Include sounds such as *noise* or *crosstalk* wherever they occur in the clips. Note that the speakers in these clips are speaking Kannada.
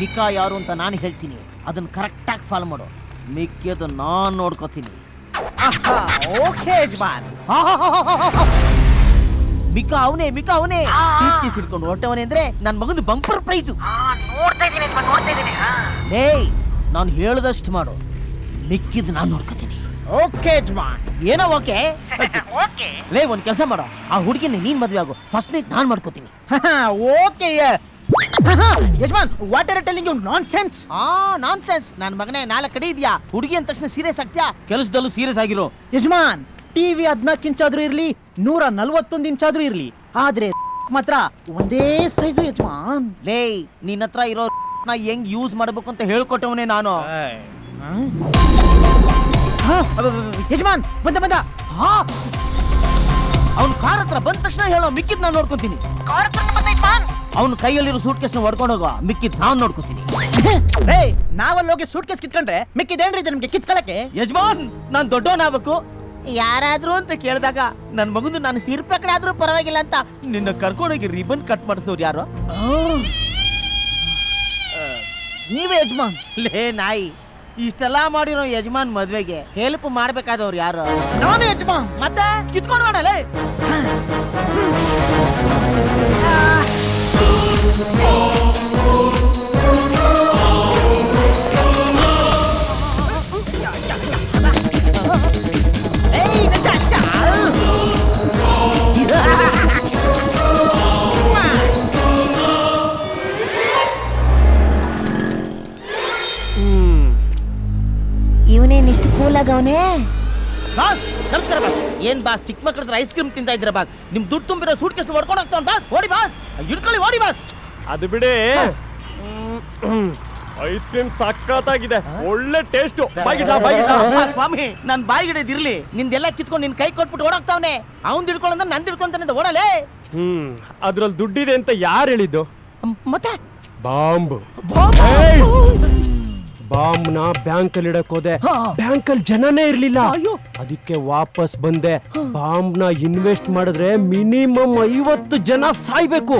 ಮಿಕಾ ಯಾರು ಅಂತ ನಾನು ಹೇಳ್ತೀನಿ. ಅದನ್ನ ಕರೆಕ್ಟಾಗಿ ಫಾಲೋ ಮಾಡು. ಮಿಕ್ಕಿದ್ದು ನಾನು ನೋಡ್ಕೋತೀನಿ. ಓಕೆ ಯಜಮಾನ್. ಮಿಕಾ ಅವನೇ ಮಿಕಾ ಅವನೇ. ಸೀಟ್ಗೆ ಸಿಡ್ಕೊಂಡು ಹೊಟ್ಟವನೇ ಅಂದ್ರೆ ನನ್ನ ಮಗನ ಬಂಪರ್ ಪ್ರೈಸು ನೋಡ್ತಾ ಇದ್ದೀನಿ ನೋಡ್ತಾ ಇದ್ದೀನಿ. ಏಯ್ ನಾನು ಹೇಳದಷ್ಟು ಮಾಡು. ಮಿಕ್ಕಿದ್ದು ನಾನು ನೋಡ್ಕೋತೀನಿ. ಓಕೆ ಯಜಮಾನ್. ಏನೋ ಓಕೆ ಓಕೆ *laughs* ಲೇ ಒಂದು ಕೆಲಸ ಮಾಡು. ಆ ಹುಡುಗಿನ ನೀನ್ ಮದುವೆ ಆಗು. ಫಸ್ಟ್ ನೈಟ್ ನಾನು ಮಾಡ್ಕೋತೀನಿ. Okay *laughs* ಯಜಮಾನ್ what are telling you nonsense ಆ ನಾನ್ ಸೆನ್ಸ್ ನನ್ನ ಮಗನೇ ನಾಲ್ಕು ಕಡೆ ಇದೆಯಾ? ಹುಡುಗಿ ಅಂದ ತಕ್ಷಣ ಸೀರಿಯಸ್ ಆಗ್ತೀಯಾ ಕೆಲಸದಲ್ಲೂ ಸೀರಿಯಸ್ ಆಗಿರೋ ಯಜಮಾನ್ ಟಿವಿ ಹದಿನಾಲ್ಕು ಇಂಚ್ ಆದ್ರೂ ಇರ್ಲಿ ನೂರ ನಲ್ವತ್ತೊಂದು ಆದ್ರೂ ಇರ್ಲಿ. ಆದ್ರೆ ಮಾತ್ರ ಒಂದೇ ಸೈಜು ಯಜಮಾನ್. ಲೇ ನಿನ್ನ ಹತ್ರ ಇರೋ ನಾ ಹೆಂಗ್ ಯೂಸ್ ಮಾಡ್ಬೇಕು ಅಂತ ಹೇಳ್ಕೊಟ್ಟವನೇ ನಾನು. ಹಾ, ಅಬ್ಬಬ್ಬಬ್ಬ, ಯಜಮಾನ್ ಬಂದ ಬಂದ. ಅವ್ನು ಕಾರ್ ಹತ್ರ ಬಂದ ತಕ್ಷಣ ಹೇಳೋ ಮಿಕ್ಕಿದ್ ನಾನು ನೋಡ್ಕೊಂತೀನಿ. ಕಾರ್ ಹತ್ರ ಬಂದ ಯಜಮಾನ್. ಅವ್ನ ಕೈಯಲ್ಲಿರೋ ಸೂಟ್ ಕೇಸ್ನ ಹೊಡ್ಕೊಂಡು ಹೋಗುವ. ಮಿಕ್ಕಿದ್ ನಾನ್ ನೋಡ್ಕೋತೀನಿ. ರೇ ನಾವಲ್ಲಿ ಹೋಗಿ ಸೂಟ್ ಕೇಸ್ ಕಿತ್ಕೊಂಡ್ರೆ ಮಿಕ್ಕಿದೇನ್ರಿ ಇದು ನಿಮ್ಗೆ ಕಿತ್ಕೊಳಕ್ಕೆ? ಯಜಮಾನ್ ನಾನ್ ದೊಡ್ಡವನಾಗಬೇಕು ಯಾರಾದ್ರೂ ಅಂತ ಕೇಳಿದಾಗ ನನ್ ಮಗಂದು ನಾನು ಸಿರ್ಪ ಕಡೆ ಆದ್ರೂ ಪರವಾಗಿಲ್ಲ ಅಂತ ನಿನ್ನ ಕರ್ಕೊಂಡೋಗಿ ರಿಬನ್ ಕಟ್ ಮಾಡಿಸೋರು ಯಾರು? ನೀವೇ ಯಜಮಾನ್. ಲೇ ನಾಯಿ ಇಷ್ಟೆಲ್ಲ ಮಾಡಿರೋ ಯಜಮಾನ್ ಮದ್ವೆಗೆ ಹೆಲ್ಪ್ ಮಾಡ್ಬೇಕಾದವ್ರು ಯಾರು? ನಾನು ಯಜಮಾನ್. ಮತ್ತೆ ಕಿತ್ಕೊಂಡು ಅಚ್ಚ. ಇವನೇನ್ ಇಷ್ಟು ಬಾಸ್, ನಮಸ್ಕಾರ ಬಾಸ್. ಏನ್ ಬಾಸ್, ಚಿಕ್ಕ ಮಕ್ಕಳ ಐಸ್ ಕ್ರೀಮ್ ತಿಂತಾ ಇದ್ರ ಬಾಸ್? ನಿಮ್ ದುಡ್ಡು ತುಂಬಿರೋ ಸೂಟ್ ಕೇಸ್ ಹೊಡ್ಕೊಂಡು ಹೋಗ್ತಾವ ಬಾಸ್. ಓಡಿ ಬಾಸ್. ಹಿಡ್ಕೊಳ್ಳಿ ಓಡಿ ಬಾಸ್. ಅದು ಬಿಡಿ. ಐಸ್ ಕ್ರೀಮ್ ಸಖತ್ತಾಗಿದೆ. ಒಳ್ಳೆ ಟೇಸ್ಟ್ ಸ್ವಾಮಿ ನನ್ ಬಾಯಿಗಿಡದಿರ್ಲಿ. ನಿಂದೆಲ್ಲ ಕಿತ್ಕೊಂಡು ನಿನ್ ಕೈ ಕೊಟ್ಬಿಟ್ಟು ಓಡಾಗ್ತಾವನೆ ಅವ್ನ್ ಹಿಡ್ಕೊಳ್ಳಂದ್ರೆ ನಂದ್ ಹಿಡ್ಕೊಂತಾನೆ ಓಡಲೇ. ಹ್ಮ್. ಅದ್ರಲ್ಲಿ ದುಡ್ಡಿದೆ ಅಂತ ಯಾರು ಹೇಳಿದ್ದು? ಮತ್ತೆ? ಬಾಂಬ್. ಬಾಂಬ್. ಬಾಂಬ್ನ ಬ್ಯಾಂಕ್ ಅಲ್ಲಿ ಇಡಕ್ ಹೋದೆ. ಬ್ಯಾಂಕ್ ಅಲ್ಲಿ ಜನನೇ ಇರ್ಲಿಲ್ಲ. ಅಯ್ಯೋ. ಅದಕ್ಕೆ ವಾಪಸ್ ಬಂದೆ. ಬಾಂಬ್ನ ಇನ್ವೆಸ್ಟ್ ಮಾಡಿದ್ರೆ ಮಿನಿಮಮ್ ಐವತ್ತು ಜನ ಸಾಯ್ಬೇಕು.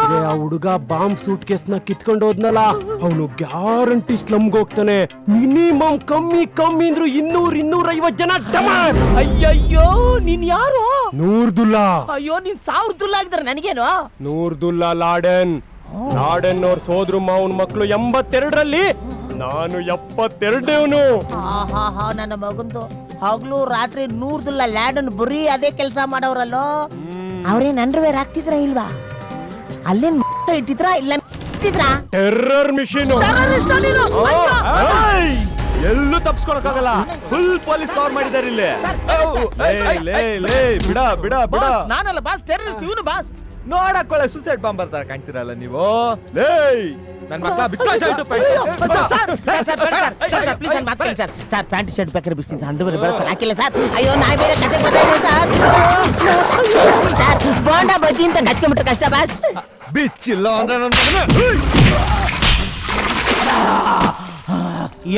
ಆದ್ರೆ ಆ ಹುಡುಗ ಬಾಂಬ್ ಸೂಟ್ನ ಕಿತ್ಕೊಂಡು ಹೋದ್ನಲ್ಲ ಅವನು ಗ್ಯಾರಂಟಿ ಸ್ಲಮ್ ಹೋಗ್ತಾನೆ. ಮಿನಿಮಮ್ ಕಮ್ಮಿ ಕಮ್ಮಿ ಅಂದ್ರು ಇನ್ನೂರ್ ಇನ್ನೂರ ಐವತ್ ಜನ ಡಮಾರ್. ಅಯ್ಯಯ್ಯೋ ನೀನ್ ಯಾರು? ನೂರ್ದುಲ್ಲಾ ಅಯ್ಯೋ ನೀನ್ ಸಾವಿರ ದುಲ್ಲ ಆಗಿದ್ರೆ ನನಗೇನು? ನೂರ್ದುಲ್ಲಾ ಲಾಡೆನ್ ಲಾಡೆನ್ ಅವ್ರ ಸೋದ್ರು ಮಾವನ್ ಮಕ್ಕಳು ಎಂಬತ್ತೆರಡರಲ್ಲಿ. ನಾನು ಎಪ್ಪತ್ತೆರಡನೇವನು. ಹಾ ಹಾ ನನ್ನ ಮಗಂದು. ಹಗ್ಲು ರಾತ್ರಿ ನೂರ್ದಿಲ್ಲ ಲ್ಯಾಡನ್ ಬರೀ ಅದೇ ಕೆಲಸ ಮಾಡವ್ರಲ್ಲೋ ಅವ್ರೇನ್ ಅಂಡರ್ವೇರ್ ಆಗ್ತಿದ್ರ ಇಲ್ವಾ? ಅಲ್ಲೇನ್ ಇಟ್ಟಿದ್ರ ಇಲ್ಲ ಇಟ್ಟಿದ್ರಾ? ಟೆರ್ರರ್ ಮಿಷಿನ್. ಎಲ್ಲೂ ತಪ್ಸ್ಕೊಳಕಾಗಲ್ಲ ಫುಲ್ ಪೊಲೀಸ್ ಕವರ್ ಮಾಡಿದಾರೆ ಇಲ್ಲಿ. ಲೇ ಲೇ ಬಿಡ ಬಿಡ ಬಿಡ. ನಾನಲ್ಲ ಬಾಸ್ ಟೆರರಿಸ್ಟ್ ಇವನು ಬಾಸ್. ನೋಡಕ್ಕೊಳ್ಳೆ ಸುಸೈಡ್ ಬಾಂಬ್ ಬರ್ತಾರೆ ಕಾಣ್ತೀರಲ್ಲ ನೀವು? ಲೇ ನನ್ ಮಕ್ಕಳ ಬಿಚ್ಚಲ ಶರ್ಟ್ ಸರ್, ಸರ್, ಸರ್, ಬೇಡ ಸರ್, ಸರ್, ಸರ್, please ನನ್ನ ಮಾತು ಕೇಳಿ ಸರ್. ಸರ್ ಪ್ಯಾಂಟ್ ಶರ್ಟ್ ಬೇಕಾದ್ರೆ ಬಿಸ್ತೀನಿ ಸರ್ ಅಂಡರ್ವೇರ್ ಬೇಡ ಸರ್ ಹಾಕಿಲ್ಲ ಸರ್ ಅಯ್ಯೋ ನಾ ಬೇರೆ ಕತೆ ಗೊತ್ತಾಗಿದೆ ಸರ್ ಸರ್ ಬೋಂಡ ಬಜ್ಜಿ ಅಂತ ನಚ್ಕೊಂಡ್ಬಿಟ್ರೆ ಕಷ್ಟ ಬಾಸ್ ಬಿಚ್ಚಿಲ್ಲ ಅಂದ್ರೆ ನನ್ನ ಮಗನ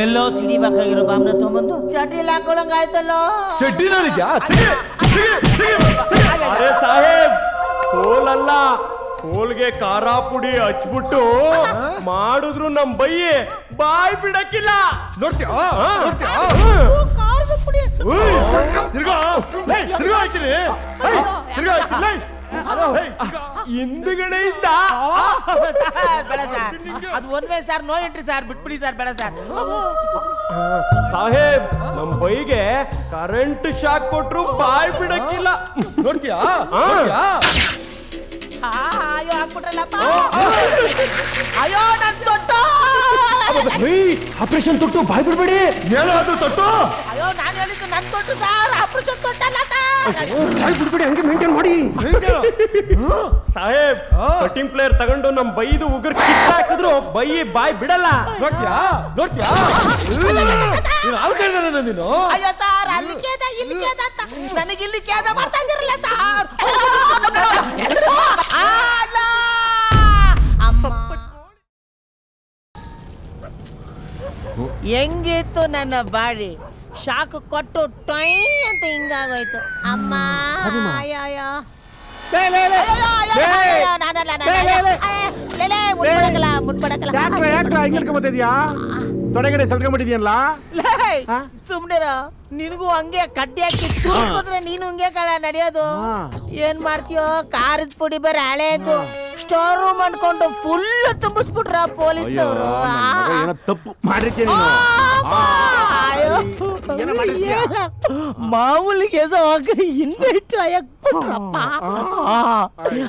ಎಲ್ಲೋ ಸಿಡಿಬೇಕಾಗಿರೋ ಬಾಮ್ನ ತೊಗೊಂಬಂದು ಚಟಿಲ್ ಹಾಕೊಳಂಗ ಆಯ್ತಲ್ಲೋ ಚಡ್ಡಿ ನನಗೆ ಅರೆ ಸಾಹೇಬ್ ಕೋಲಲ್ಲ ಕೋಲ್ಗೆ ಖಾರ ಪುಡಿ ಹಚ್ಬಿಟ್ಟು ಮಾಡಿದ್ರು ನಮ್ ಬೈಯೆ. ಬಾಯ್ ಬಿಡಕ್ಕಿಲ್ಲ. ನೋಡ್ತೀಯ? ನೋಡ್ತೀಯ. ತಿರ್ಗಾ. ಲೇ, ತಿರ್ಗಾ ಹಾಕ್ತೀನಿ ಲೇ, ತಿರ್ಗಾ ಹಾಕ್ತೀನಿ. ಹಿಂದ್ಗಡೆ ಇದ್ದ ಬೇಡ ಸರ್. ಅದು ಒಂದೇ ಸರ್ ನೋ ಎಂಟ್ರಿ ಸರ್. ಬಿಟ್ಬಿಡಿ ಸರ್ ಬೇಡ ಸರ್. ಸಾಹೇಬ್ ನಮ್ ಬೈಗೆ ಕರೆಂಟ್ ಶಾಕ್ ಕೊಟ್ರು ಬಾಯ್ ಬಿಡಕ್ಕಿಲ್ಲ. ನೋಡ್ತೀಯಾ? ನೋಡ್ತೀಯಾ? ಆ, ಅಯ್ಯೋ ಹಾಕ್ಬಿಟ್ರಲ್ಲಪ್ಪ ಅಯ್ಯೋ ನನ್ ತೊಟ್ಟು. ಆಪರೇಷನ್ ತೊಟ್ಟು ಬಾಯ್ ಬಿಡ್ಬೇಡಿ. ಏನಾದ್ರು ಅದು ತೊಟ್ಟು? ಅಯ್ಯೋ ನಾನು ಹೇಳಿದ್ದು ನನ್ ತೊಟ್ಟು ಸರ್ ಆಪರೇಷನ್ ತೊಟ್ಟಲ್ಲ ಬಾಯ್ ಬಿಡ್ಬೇಡಿ ಹಂಗೆ ಮೇಂಟೈನ್ ಮಾಡಿ. ಸಾಹೇಬ್ ಕಟಿಂಗ್ ಪ್ಲೇಯರ್ ತಗೊಂಡು ನಮ್ ಬೈದು ಉಗುರ್ ಕಿಟ್ ಹಾಕಿದ್ರು ಬೈ ಬಾಯ್ ಬಿಡಲ್ಲ. ನೋಡ್ತೀಯಾ? ನೋಡ್ತೀಯಾ? ನೀನು ಹಾಲು ಕೇಳಿದಾನೆ ನೀನು ಅಯ್ಯೋ ಸರ್ ಅಲ್ಲಿ ಕೇದ ಇಲ್ಲಿ ಕೇದ ಅಂತ. ನನಗೆ ಇಲ್ಲಿ ಕೇದ ಮಾಡ್ತಾ ಇದ್ದೀರಲ್ಲ ಸರ್. ಹೆಂಗಿತ್ತು ನನ್ನ ಬಾಡಿ ಶಾಕ್ ಕೊಟ್ಟು ಟೈ ಅಂತ ಹಿಂಗಾಗೋಯ್ತು. ಅಮ್ಮ ತೊಡೆಗಡೆ ಸಲ್ಕೊಂಡ್ಬಿಟ್ಟಿದ್ಯಲ್ಲ ಲೇ, ಸುಮ್ನಿರ. ನಿನಗೂ ಹಂಗೆ ಕಡ್ಡಿ ಹಾಕಿ ನೀನು ಹಂಗೆ ಕಳ ನಡೆಯೋದು. ಏನ್ ಮಾಡ್ತೀಯೋ? ಖಾರದ ಪುಡಿ ಬೇರೆ ಹಳೇದು. ಸ್ಟೋರ್ ರೂಮ್ ಅನ್ಕೊಂಡು ಫುಲ್ ತುಂಬಿಸ್ಬಿಟ್ರ ಪೊಲೀಸ್ ಏನೋ ತಪ್ಪು ಮಾಡಿರ್ತೀನಿ? ಮಾಮೂಲಿ ಬಿಟ್ರಪ್ಪ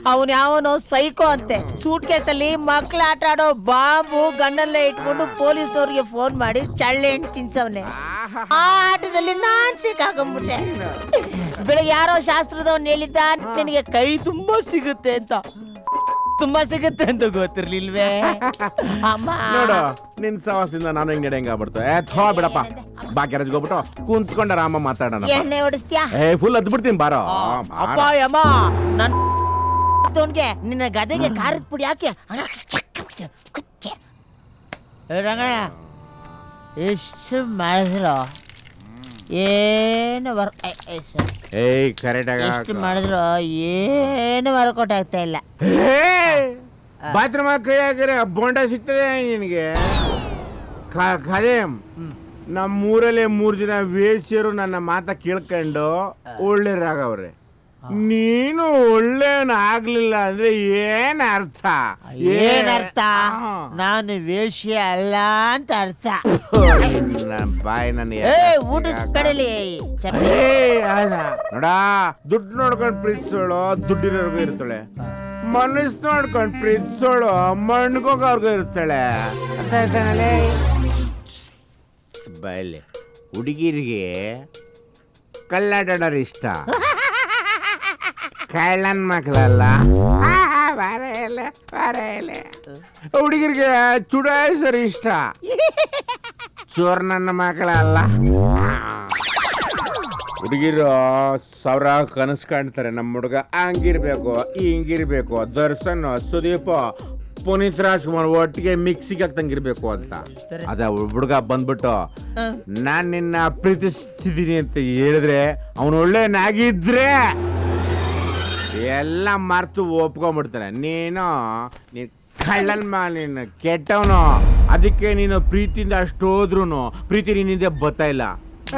ಅವನ್ ಯಾವನೋ ಸೈಕೋ ಅಂತೆ. ಸೂಟ್ ಕೇಸಲ್ಲಿ ಮಕ್ಳು ಆಟ ಆಡೋ ಬಾಂಬು ಗಣ್ಣಲ್ಲೇ ಇಟ್ಕೊಂಡು ಪೊಲೀಸ್ನವ್ರಿಗೆ ಫೋನ್ ಮಾಡಿ ಚಳ್ಳೆ ಹಣ್ಣು ತಿನ್ಸವ್ನೆ ಆ ಆಟದಲ್ಲಿ ನಾನ್ ಸಿಕ್ಕಾಕೊಂಡ್ಬಿಟ್ಟೆ ಬೆಳಗ್ಗೆ ಯಾರೋ ಶಾಸ್ತ್ರದವನ್ ಹೇಳಿದ್ದ ನಿನಗೆ ಕೈ ತುಂಬಾ ಸಿಗುತ್ತೆ ಅಂತ. ತುಂಬಾ ಸಿಗುತ್ತೆ ಅಂತ ಗೊತ್ತಿರ್ಲಿಲ್ವೇ? ಅಮ್ಮ. ನೋಡು ನಿನ್ ಸವಾಸದಿಂದ ನಾನು ಹೆಂಗ್ ನಡೆಯಂಗ ಆಗ್ಬಿಡ್ತು. ಏ ಥೋ ಬಿಡಪ್ಪ. ಬಾ ಗ್ಯಾರೇಜ್ಗೆ ಹೋಗ್ಬಿಟ್ಟು ಕುಂತ್ಕೊಂಡ ರಾಮ ಮಾತಾಡೋಣ. ಎಣ್ಣೆ ಹೊಡಿಸ್ತೀಯಾ? ಏ ಫುಲ್ ಅದ್ ಬಿಡ್ತೀನಿ ಬಾರೋ. ಅಪ್ಪ ಯಮ್ಮ. ನನ್ ಅವನ್ಗೆ ನಿನ್ನ ಗದೆಗೆ ಖಾರದ ಪುಡಿ ಹಾಕಿ ರಂಗಣ್ಣ ಎಷ್ಟು ಮಾಡಿದ್ರು ಏನು ವರ್ಕ್. ಏಯ್ ಕರೆಕ್ಟ್ ಎಷ್ಟು ಮಾಡಿದ್ರು ಏನು ವರ್ಕೌಟ್ ಆಗ್ತಾ ಇಲ್ಲ. ಬಾತ್ರೂಮ್ ಕೈ ಹಾಕಿದ್ರೆ ಬೋಂಡ ಸಿಗ್ತದೆ ನಿನಗೆ? ಕದೇ ನಮ್ಮೂರಲ್ಲೇ ಮೂರು ಜನ ವೇಶ್ಯರು ನನ್ನ ಮಾತ ಕೇಳ್ಕೊಂಡು ಒಳ್ಳೆಯರಾಗವ್ರೆ ನೀನು ಒಳ್ಳೇನಾಗ್ಲಿಲ್ಲ ಅಂದ್ರೆ ಏನ್ ಅರ್ಥ? ಏನ್ ಅರ್ಥ? ನಾನು ವೇಷ್ಯ ಅಲ್ಲ ಅಂತ ಅರ್ಥ. ಬಾಯ್ ಏ ಊಟಿಸ್ಬೇಡಲಿ ಚಪ್ಪಲಿ. ನೋಡ ದುಡ್ಡು ನೋಡ್ಕೊಂಡು ಪ್ರೀತಿಸೋಳು ದುಡ್ಡಿರೋರ್ಗು ಇರ್ತಾಳೆ. ಮನಸ್ಸು ನೋಡ್ಕೊಂಡು ಪ್ರೀತಿಸೋಳು ಮಣ್ಗೋಗವ್ರಿಗೂ ಇರ್ತಾಳೆ. ಅರ್ಥ ಆಯ್ತಾನಲ್ಲೇ ಬಯಲೆ ಹುಡುಗಿರಿಗೆ ಕಲ್ಲಾಡೋಣ ಇಷ್ಟ. ಕಳ್ಳನ್ ಮಕ್ಕಳಲ್ಲ ಚೂಡ ಸರಿ ಇಷ್ಟ. ಚೋರ್ ನನ್ನ ಮಕ್ಕಳಲ್ಲ ಹುಡುಗಿರು ಸಾವಿರ ಕನಸು ಕಾಣ್ತಾರೆ ನಮ್ಮ ಹುಡುಗ. ಹಂಗಿರ್ಬೇಕು ಹಿಂಗಿರ್ಬೇಕು ದರ್ಶನ್ ಸುದೀಪ ಪುನೀತ್ ರಾಜ್ಕುಮಾರ್ ಒಟ್ಟಿಗೆ ಮಿಕ್ಸಿಗೆ ಹಾಕ್ತಂಗಿರ್ಬೇಕು ಅಂತ. ಅದ ಹುಡುಗ ಬಂದ್ಬಿಟ್ಟು ನಾನ್ ನಿನ್ನ ಪ್ರೀತಿಸ್ತಿದ್ದೀನಿ ಅಂತ ಹೇಳಿದ್ರೆ ಅವನು ಒಳ್ಳೆಯನಾಗಿದ್ರೆ ಎಲ್ಲ ಮರ್ತು ಒಪ್ಕೊಂಡ್ಬಿಡ್ತಾರೆ. ನೀನು ನೀನು ಕಳ್ಳನ್ ಮಾ ನೀನು ಕೆಟ್ಟವನು. ಅದಕ್ಕೆ ನೀನು ಪ್ರೀತಿಯಿಂದ ಅಷ್ಟು ಹೋದ್ರು ಪ್ರೀತಿ ನಿನ್ನಿಂದ ಬರ್ತಾ ಇಲ್ಲ.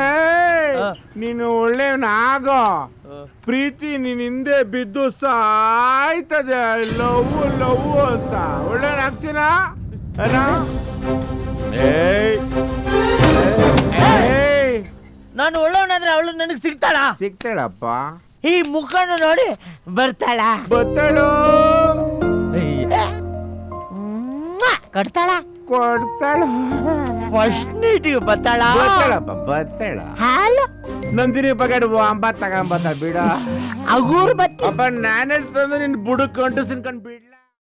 ಏಯ್, ನೀನು ಒಳ್ಳೆಯವನ ಆಗೋ. ಪ್ರೀತಿ ನಿನ್ನ ಹಿಂದೆ ಬಿದ್ದು ಸಾಯ್ತದೆ. ಲವ್ ಲವ್ ಅಂತ. ಒಳ್ಳೆಯವನಾಗ್ತೀನ ಏಯ್. ಏಯ್, ನಾನು ಒಳ್ಳೆಯವನಾದ್ರೆ ಅವಳು ನನಗೆ ಸಿಗ್ತಾಳ? ಸಿಗ್ತಾಳಪ್ಪ. ಈ ಮುಖನ ನೋಡಿ ಬರ್ತಾಳ. ಬತ್ತಳು ಕೊಡ್ತಾಳ. ಕೊಡ್ತಾಳು. ಫಸ್ಟ್ ನೀಟಿಗೆ ಬತ್ತಾಳ ಬತ್ತಳ ಬತ್ತಳ ಹಾಲು. ನಂದಿನಿ ಬಗಡ್ ಅಂಬ ತಗೊಂಬತ್ತ ಬಿಡ. ಅಗೂರ್ ಬತ್ತಿ. ಅಪ್ಪ ನಾನೇ ತಂದು ನಿನ್ ಬುಡಕ್ ಕಂಡು ಸಿನ್ಕೊಂಡ್ ಬಿಡ್ಲ